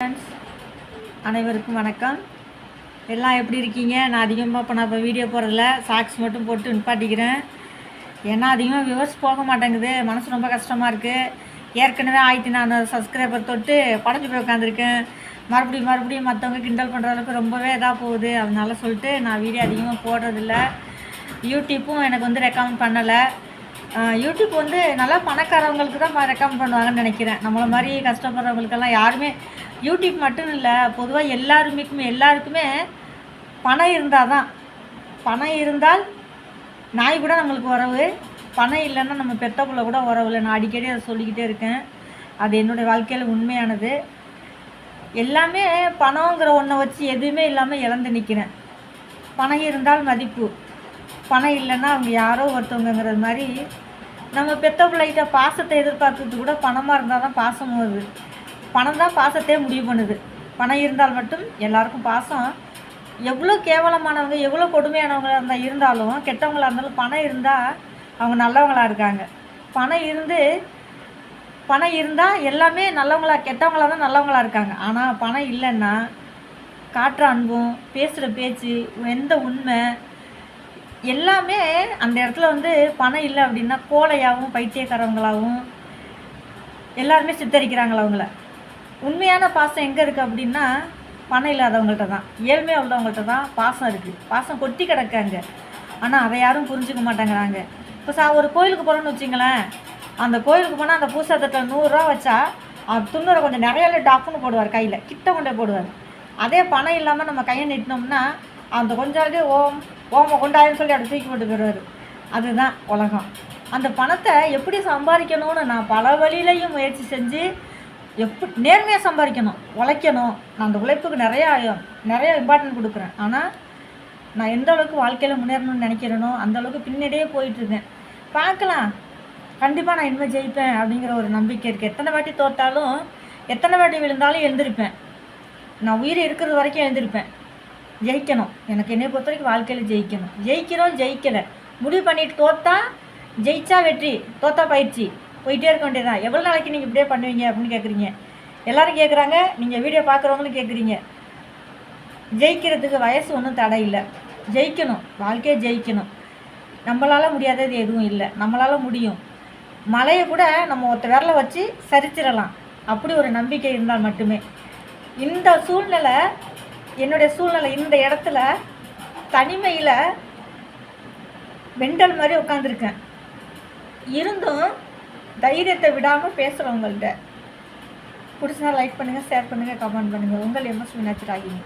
Friends அனைவருக்கும் வணக்கம். எல்லாம் எப்படி இருக்கீங்க? நான் அதிகமாக இப்போ நான் இப்போ வீடியோ போடுறதில்ல. சாக்ஸ் மட்டும் போட்டு நிப்பாட்டிக்கிறேன். ஏன்னா அதிகமாக வியூவர்ஸ் போக மாட்டேங்குது. மனசு ரொம்ப கஷ்டமாக இருக்குது ஏற்கனவே ஆயிரத்தி நானூறு சப்ஸ்கிரைபர் தொட்டு படஞ்சு போய் உட்காந்துருக்கேன் மறுபடியும் மறுபடியும் மற்றவங்க கிண்டல் பண்ணுற அளவுக்கு ரொம்பவே இதாக போகுது. அதனால சொல்லிட்டு நான் வீடியோ அதிகமாக போடுறதில்ல. யூடியூப்பும் எனக்கு வந்து ரெக்கமெண்ட் பண்ணலை. யூடியூப் வந்து நல்லா பணக்காரவங்களுக்கு தான் ரெக்கமெண்ட் பண்ணுவாங்கன்னு நினைக்கிறேன். நம்மளை மாதிரி கஷ்டப்படுறவங்களுக்கெல்லாம் யாருமே யூடியூப் மட்டும் இல்லை பொதுவாக எல்லாருமே எல்லாருக்குமே பணம் இருந்தால் தான். பணம் இருந்தால் நாய் கூட நம்மளுக்கு உறவு. பணம் இல்லைன்னா நம்ம பெத்த பிள்ளை கூட உறவு இல்லை. நான் அடிக்கடி அதை சொல்லிக்கிட்டே இருக்கேன். அது என்னுடைய வாழ்க்கையில் உண்மையானது. எல்லாமே பணங்கிற ஒன்றை வச்சு எதுவுமே இல்லாமல் இழந்து நிற்கிறேன் பணம் இருந்தால் மதிப்பு. பணம் இல்லைன்னா அவங்க யாரோ ஒருத்தவங்கங்கிறது மாதிரி நம்ம பெத்த பிள்ளைகிட்ட பாசத்தை எதிர்பார்க்கறது கூட பணமாக இருந்தால் தான் பாசம் வருது. பணம் தான் பாசத்தையே முடிவு பண்ணுது. பணம் இருந்தால் மட்டும் எல்லாருக்கும் பாசம். எவ்வளோ கேவலமானவங்க எவ்வளோ கொடுமையானவங்களாக இருந்தால் இருந்தாலும் கெட்டவங்களாக இருந்தாலும் பணம் இருந்தால் அவங்க நல்லவங்களாக இருக்காங்க. பணம் இருந்து பணம் இருந்தால் எல்லாமே நல்லவங்களா கெட்டவங்களா தான் நல்லவங்களாக இருக்காங்க. ஆனால் பணம் இல்லைன்னா காட்டுற அன்பும் பேசுகிற பேச்சு எந்த உண்மை எல்லாமே அந்த இடத்துல வந்து பணம் இல்லை அப்படின்னா கோலையாகவும் பைத்தியக்காரவங்களாகவும் எல்லாருமே சித்தரிக்கிறாங்களா அவங்கள? உண்மையான பாசம் எங்கே இருக்குது அப்படின்னா பணம் இல்லாதவங்கள்ட்ட தான். ஏழ்மையாக உள்ளவங்கள்ட்ட தான் பாசம் இருக்குது பாசம் கொட்டி கிடக்காங்க ஆனால் அதை யாரும் புரிஞ்சுக்க மாட்டேங்கிறாங்க. இப்போ சா ஒரு கோயிலுக்கு போகிறோன்னு வச்சிங்களேன். அந்த கோயிலுக்கு போனால் அந்த பூசா தட்டில் நூறுரூவா வச்சா அது துண்ணூரை கொஞ்சம் நிறையா டாக்குன்னு போடுவார் கையில். கிட்ட கொண்டே போடுவார். அதே பணம் இல்லாமல் நம்ம கையை நீட்டினோம்னா அந்த கொஞ்சாலே ஓம் ஓம கொண்டாயின்னு சொல்லி அப்படி தூக்கி போட்டு போயிடுவார் அதுதான் உலகம். அந்த பணத்தை எப்படி சம்பாதிக்கணும்னு நான் பல வழியிலையும் முயற்சி செஞ்சு எப்படி நேர்மையாக சம்பாதிக்கணும் உழைக்கணும். நான் அந்த உழைப்புக்கு நிறையா நிறையா இம்பார்ட்டன்ட் கொடுக்குறேன். ஆனால் நான் எந்த அளவுக்கு வாழ்க்கையில் முன்னேறணும்னு நினைக்கிறேனோ அந்த அளவுக்கு பின்னாடியே போயிட்டுருந்தேன் பார்க்கலாம். கண்டிப்பாக நான் இனிமேல் ஜெயிப்பேன் அப்படிங்கிற ஒரு நம்பிக்கை இருக்குது எத்தனை வாட்டி தோற்றாலும் எத்தனை வாட்டி விழுந்தாலும் எழுந்திருப்பேன். நான் உயிர் இருக்கிறது வரைக்கும் எழுந்திருப்பேன். ஜெயிக்கணும். எனக்கு என்னை பொறுத்த வரைக்கும் வாழ்க்கையில் ஜெயிக்கணும். ஜெயிக்கிறோம் ஜெயிக்கலை. முடிவு பண்ணிட்டு தோத்தா ஜெயிச்சா வெற்றி தோத்தா பயிற்சி. போயிட்டே இருக்க வேண்டியதான் எவ்வளோ நாளைக்கு நீங்கள் இப்படியே பண்ணுவீங்க அப்படின்னு கேட்குறீங்க எல்லோரும் கேட்குறாங்க நீங்கள் வீடியோ பார்க்குறவங்களும் கேட்குறீங்க ஜெயிக்கிறதுக்கு வயசு ஒன்றும் தடை இல்லை. ஜெயிக்கணும். வாழ்க்கையை ஜெயிக்கணும். நம்மளால் முடியாதது எதுவும் இல்லை. நம்மளால் முடியும். மலையை கூட நம்ம ஒருத்த விரலை வச்சு சரிச்சிடலாம். அப்படி ஒரு நம்பிக்கை இருந்தால் மட்டுமே. இந்த சூழ்நிலை என்னுடைய சூழ்நிலை இந்த இடத்துல தனிமையில் வெண்டல் மாதிரி உட்காந்துருக்கேன் இருந்தும் தைரியத்தை விடாமல் பேசுகிறவங்கள்ட்ட பிடிச்சா லைக் பண்ணுங்கள் ஷேர் பண்ணுங்கள் கமெண்ட் பண்ணுங்கள் உங்கள் எம்எஸ் மீனாட்சி ராகினி